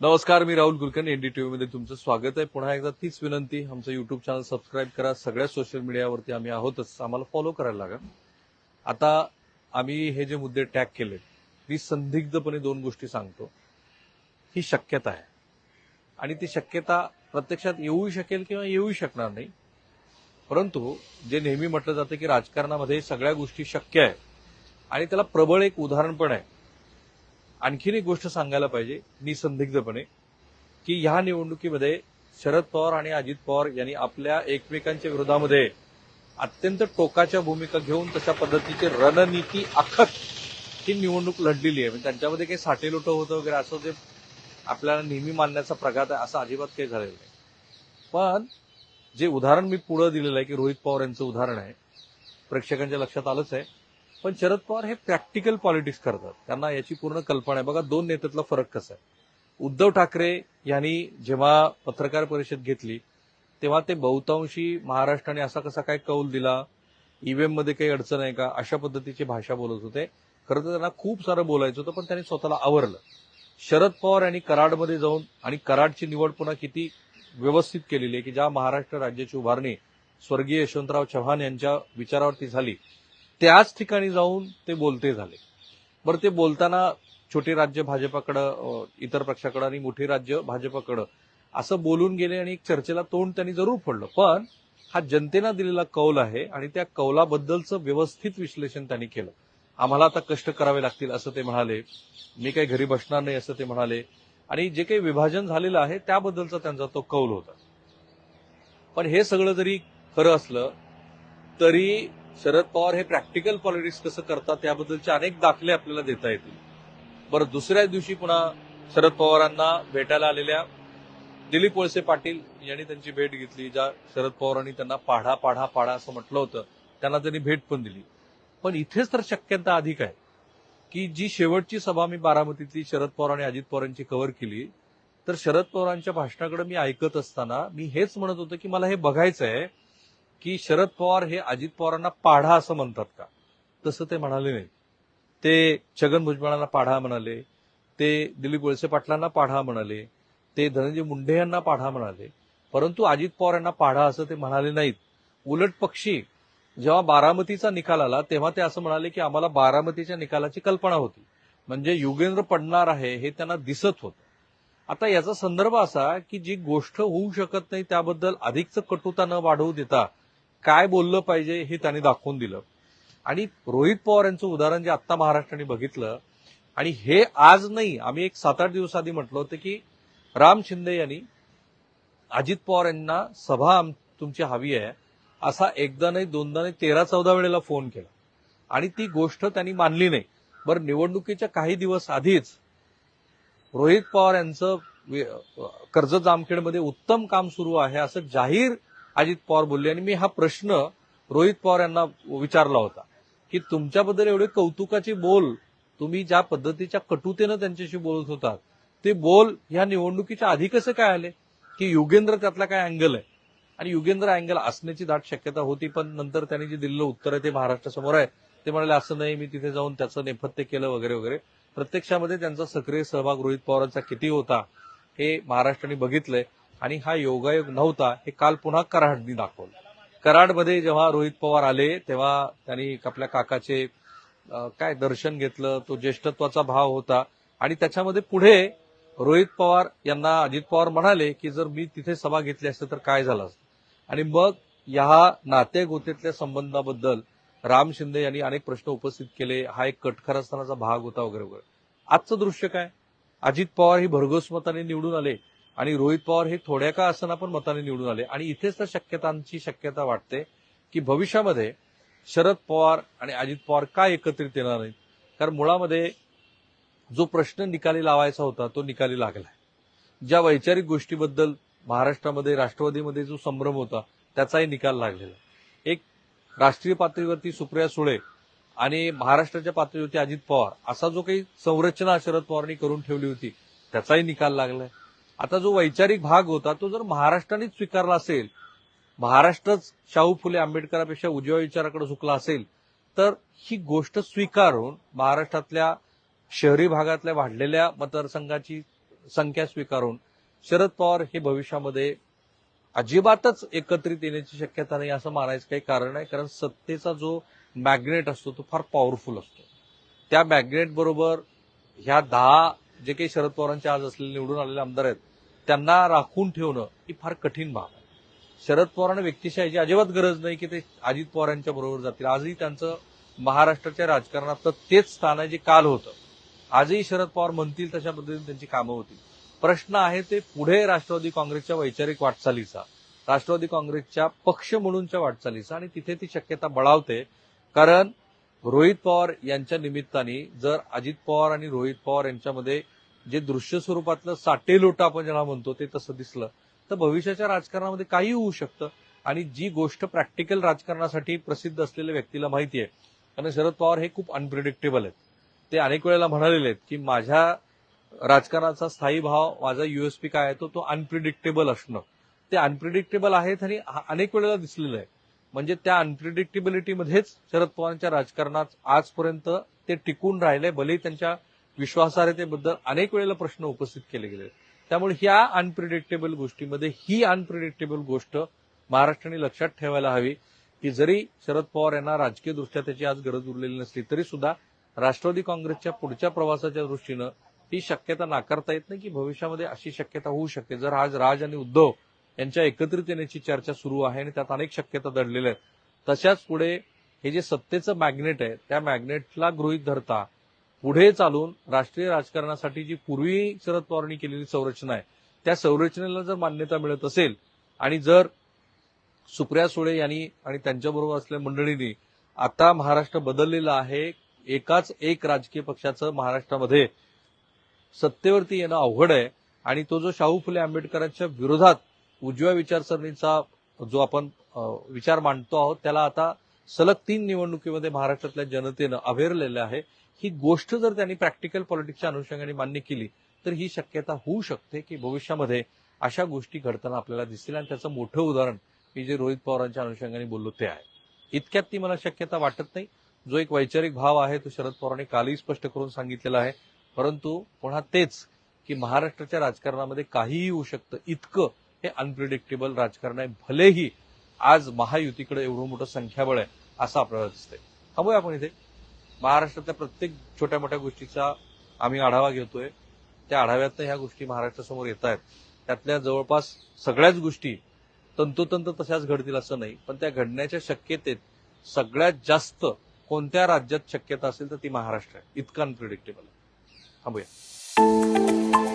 नमस्कार मी राहुल कुलकर्णी एनडीटीव्ही मध्ये तुमचं स्वागत आहे. पुन्हा एकदा तीच विनंती आमचं युट्यूब चॅनल सबस्क्राईब करा. सगळ्या सोशल मीडियावरती आम्ही आहोतच. आम्हाला फॉलो करायला लागा. आता आम्ही हे जे मुद्दे टॅग केले मी संदिग्धपणे दोन गोष्टी सांगतो. ही शक्यता आहे. आणि ती शक्यता प्रत्यक्षात येऊ शकेल किंवा येऊ शकणार नाही. परंतु जे नेहमी म्हटलं जातं की राजकारणामध्ये सगळ्या गोष्टी शक्य आहे आणि त्याला प्रबळ एक उदाहरण पण आहे. आणखीन एक गोष्ट सांगायला पाहिजे निसंदिग्धपणे की ह्या निवडणुकीमध्ये शरद पवार आणि अजित पवार यांनी आपल्या एकमेकांच्या विरोधामध्ये अत्यंत टोकाच्या भूमिका घेऊन तशा पद्धतीची रणनीती आखत ही निवडणूक लढलेली आहे. म्हणजे त्यांच्यामध्ये काही साटेलोटं होतं वगैरे असं ते आपल्याला नेहमी मानण्याचा प्रघात आहे असं अजिबात काही झालेलं नाही. पण जे उदाहरण मी पुढं दिलेलं आहे की रोहित पवार यांचं उदाहरण आहे प्रेक्षकांच्या लक्षात आलंच आहे पण शरद पवार हे प्रॅक्टिकल पॉलिटिक्स करतात. त्यांना याची पूर्ण कल्पना आहे. बघा दोन नेत्यातला फरक कसा आहे. उद्धव ठाकरे यांनी जेव्हा पत्रकार परिषद घेतली तेव्हा ते बहुतांशी महाराष्ट्राने असा कसा काय कौल दिला ईव्हीएममध्ये काही अडचण आहे का अशा पद्धतीची भाषा बोलत होते. खरं तर त्यांना खूप सारं बोलायचं होतं पण त्यांनी स्वतःला आवरलं. शरद पवार यांनी कराडमध्ये जाऊन आणि कराडची निवड पुन्हा किती व्यवस्थित केलेली आहे की ज्या महाराष्ट्र राज्याची उभारणी स्वर्गीय यशवंतराव चव्हाण यांच्या विचारावरती झाली त्याच ठिकाणी जाऊन ते बोलते झाले. बरं ते बोलताना छोटे राज्य भाजपाकडं इतर पक्षाकडं आणि मोठे राज्य भाजपाकडं असं बोलून गेले आणि एक चर्चेला तोंड त्यांनी जरूर फोडलं. पण हा जनतेनं दिलेला कौल आहे आणि त्या कौलाबद्दलचं व्यवस्थित विश्लेषण त्यांनी केलं. आम्हाला आता कष्ट करावे लागतील असं ते म्हणाले. मी काही घरी बसणार नाही असं ते म्हणाले. आणि जे काही विभाजन झालेलं आहे त्याबद्दलचा त्यांचा तो कौल होता. पण हे सगळं जरी खरं असलं तरी शरद पवार हे प्रॅक्टिकल पॉलिटिक्स कसं करतात त्याबद्दलचे अनेक दाखले आपल्याला देता येतील. बरं दुसऱ्या दिवशी पुन्हा शरद पवारांना भेटायला आलेल्या दिलीप वळसे पाटील यांनी त्यांची भेट घेतली ज्या शरद पवारांनी त्यांना पाढा पाढा पाढा असं म्हटलं होतं. त्यांना त्यांनी भेट पण दिली. पण इथेच तर शक्यता अधिक आहे की जी शेवटची सभा मी बारामतीतली शरद पवार आणि अजित पवारांची कव्हर केली तर शरद पवारांच्या भाषणाकडे मी ऐकत असताना मी हेच म्हणत होतो की मला हे बघायचं आहे की शरद पवार हे अजित पवारांना पाढा असं म्हणतात का? तसं ते म्हणाले नाही. ते छगन भुजबळांना पाढा म्हणाले ते दिलीप वळसे पाटलांना पाढा म्हणाले ते धनंजय मुंडे यांना पाढा म्हणाले परंतु अजित पवार यांना पाढा असं ते म्हणाले नाहीत. उलट पक्षी जेव्हा बारामतीचा निकाल आला तेव्हा ते असं म्हणाले की आम्हाला बारामतीच्या निकालाची कल्पना होती. म्हणजे युगेंद्र पडणार आहे हे त्यांना दिसत होतं. आता याचा संदर्भ असा की जी गोष्ट होऊ शकत नाही त्याबद्दल अधिकच कटुता न वाढवू देता काय बोललं पाहिजे हे त्यांनी दाखवून दिलं. आणि रोहित पवार यांचं उदाहरण जे आत्ता महाराष्ट्राने बघितलं आणि हे आज नाही आम्ही एक सात आठ दिवस आधी म्हटलं होतं की राम शिंदे यांनी अजित पवार यांना सभा तुमची हवी आहे असा एकदा नाही दोनदा नाही तेरा चौदा वेळेला फोन केला. आणि ती गोष्ट त्यांनी मानली नाही. बरं निवडणुकीच्या काही दिवस आधीच रोहित पवार यांचं कर्ज जामखेडमध्ये उत्तम काम सुरू आहे असं जाहीर अजित पवार बोलले आणि मी हा प्रश्न रोहित पवार यांना विचारला होता की तुमच्याबद्दल एवढे कौतुकाचे बोल तुम्ही ज्या पद्धतीच्या कटुतेनं त्यांच्याशी बोलत होतात ते बोल ह्या निवडणुकीच्या आधी कसं काय आले? की युगेंद्र त्यातला काय अँगल आहे? आणि युगेंद्र अँगल असण्याची दाट शक्यता होती पण नंतर त्यांनी जे दिलेलं उत्तर आहे ते महाराष्ट्रासमोर आहे. ते म्हणाले असं नाही मी तिथे जाऊन त्याचं नेपथ्य केलं वगैरे वगैरे. प्रत्यक्षामध्ये त्यांचा सक्रिय सहभाग रोहित पवारांचा किती होता हे महाराष्ट्राने बघितलंय. आणि हा योगायोग नव्हता हे काल पुन्हा कराडनी दाखवलं. कराडमध्ये जेव्हा रोहित पवार आले तेव्हा त्यांनी आपल्या काकाचे काय दर्शन घेतलं तो ज्येष्ठत्वाचा भाव होता. आणि त्याच्यामध्ये पुढे रोहित पवार यांना अजित पवार म्हणाले की जर मी तिथे सभा घेतली असते तर काय झालं असतं? आणि मग या नाते गोतेतल्या संबंधाबद्दल राम शिंदे यांनी अनेक प्रश्न उपस्थित केले. हा एक कटखरस्थानाचा भाग होता वगैरे वगैरे. आजचं दृश्य काय? अजित पवार ही भरघोस मताने निवडून आले. आणि रोहित पवार हे थोड्या का असताना पण मताने निवडून आले. आणि इथेच तर शक्यतांची शक्यता वाटते की भविष्यामध्ये शरद पवार आणि अजित पवार का एकत्रित येणार नाहीत? कारण मुळामध्ये जो प्रश्न निकाली लावायचा होता तो निकाली लागलाय. ज्या वैचारिक गोष्टीबद्दल महाराष्ट्रामध्ये राष्ट्रवादीमध्ये जो संभ्रम होता त्याचाही निकाल लागलेला आहे. एक राष्ट्रीय पातळीवरती सुप्रिया सुळे आणि महाराष्ट्राच्या पातळीवरती अजित पवार असा जो काही संरचना शरद पवारांनी करून ठेवली होती त्याचाही निकाल लागलाय. आता जो वैचारिक भाग होता तो जर महाराष्ट्रानेच स्वीकारला असेल महाराष्ट्रच शाहू फुले आंबेडकरापेक्षा उजव्या विचाराकडे झुकला असेल तर ही गोष्ट स्वीकारून महाराष्ट्रातल्या शहरी भागातल्या वाढलेल्या मतदारसंघाची संख्या स्वीकारून शरद पवार हे भविष्यामध्ये अजिबातच एकत्रित येण्याची शक्यता नाही असं मानायचं काही कारण नाही कारण सत्तेचा जो मॅग्नेट असतो तो फार पॉवरफुल असतो. त्या मॅग्नेट बरोबर ह्या दहा जे काही शरद पवारांचे आज असलेले निवडून आलेले आमदार आहेत त्यांना राखून ठेवणं ही फार कठीण बाब आहे. शरद पवारांना व्यक्तिशाहीची अजिबात गरज नाही की ते अजित पवारांच्या बरोबर जातील. आजही त्यांचं महाराष्ट्राच्या राजकारणात तेच स्थान आहे जे काल होतं. आजही शरद पवार म्हणतील तशा पद्धतीने त्यांची कामं होतील. प्रश्न आहे ते पुढे राष्ट्रवादी काँग्रेसच्या वैचारिक वाटचालीचा राष्ट्रवादी काँग्रेसच्या पक्ष म्हणूनच्या वाटचालीचा आणि तिथे ती शक्यता बळावते. कारण रोहित पवार यांच्या निमित्ताने जर अजित पवार आणि रोहित पवार यांच्यामध्ये जे दृश्य स्वरूपातलं साटेलोट आपण ज्याला म्हणतो ते तसं दिसलं तर भविष्याच्या राजकारणामध्ये काही होऊ शकतं. आणि जी गोष्ट प्रॅक्टिकल राजकारणासाठी प्रसिद्ध असलेल्या व्यक्तीला माहिती आहे कारण शरद पवार हे खूप अनप्रिडिक्टेबल आहेत. ते अनेक वेळेला म्हणालेले आहेत की माझ्या राजकारणाचा स्थायी भाव माझा युएसपी काय आहे तो तो अनप्रिडिक्टेबल असणं. ते अनप्रिडिक्टेबल आहेत आणि हा अनेक वेळेला दिसलेलं आहे. म्हणजे त्या अनप्रिडिक्टेबिलिटीमध्येच शरद पवारांच्या राजकारणात आजपर्यंत ते टिकून राहिले भले त्यांच्या विश्वासार्हतेबद्दल अनेक वेळेला प्रश्न उपस्थित केले गेले. त्यामुळे ह्या अनप्रिडिक्टेबल गोष्टीमध्ये ही अनप्रिडिक्टेबल गोष्ट महाराष्ट्राने लक्षात ठेवायला हवी की जरी शरद पवार यांना राजकीय दृष्ट्या त्याची आज गरज उरलेली नसली तरी सुद्धा राष्ट्रवादी काँग्रेसच्या पुढच्या प्रवासाच्या दृष्टीनं ही शक्यता नाकारता येत नाही की भविष्यामध्ये अशी शक्यता होऊ शकते. जर आज राज आणि उद्धव यांच्या एकत्रित येण्याची चर्चा सुरू आहे आणि त्यात अनेक शक्यता दडलेल्या आहेत. तशाच पुढे हे जे सत्तेचं मॅग्नेट आहे त्या मॅग्नेटला गृहीत धरता पुढे चालून राष्ट्रीय राजकारणासाठी जी पूर्वी शरद पवारांनी केलेली संरचना आहे त्या संरचनेला जर मान्यता मिळत असेल आणि जर सुप्रिया सुळे यांनी आणि त्यांच्याबरोबर असलेल्या मंडळींनी आता महाराष्ट्र बदललेला आहे एकाच एक राजकीय पक्षाचं महाराष्ट्रामध्ये सत्तेवरती येणं अवघड आहे आणि तो जो शाहू फुले आंबेडकरांच्या विरोधात उजव्या विचारसरणीचा जो आपण विचार मांडतो आहोत त्याला आता सलग तीन निवडणुकीमध्ये महाराष्ट्रातल्या जनतेनं अभेरलेलं आहे. ही गोष्ट जर त्यांनी प्रॅक्टिकल पॉलिटिक्सच्या अनुषंगाने मान्य केली तर ही शक्यता होऊ शकते की भविष्यामध्ये अशा गोष्टी घडताना आपल्याला दिसतील. आणि त्याचं मोठं उदाहरण मी जे रोहित पवारांच्या अनुषंगाने बोललो ते आहे. इतक्यात ती मला शक्यता वाटत नाही. जो एक वैचारिक भाव आहे तो शरद पवारांनी कालही स्पष्ट करून सांगितलेला आहे. परंतु पुन्हा तेच की महाराष्ट्राच्या राजकारणामध्ये काहीही होऊ शकतं. इतकं हे अनप्रिडिक्टेबल राजकारण आहे. भलेही आज महायुतीकडे एवढं मोठं संख्याबळ आहे असं आपल्याला दिसतंय. थांबूया आपण इथे. महाराष्ट्रातल्या प्रत्येक छोट्या मोठ्या गोष्टीचा आम्ही आढावा घेतोय. त्या आढाव्यातनं ह्या गोष्टी महाराष्ट्रासमोर येत आहेत. त्यातल्या जवळपास सगळ्याच गोष्टी तंतोतंत तशाच घडतील असं नाही पण त्या घडण्याच्या शक्यतेत सगळ्यात जास्त कोणत्या राज्यात शक्यता असेल तर ती महाराष्ट्र आहे. इतकं अनप्रिडिक्टेबल आहे. थांबूया.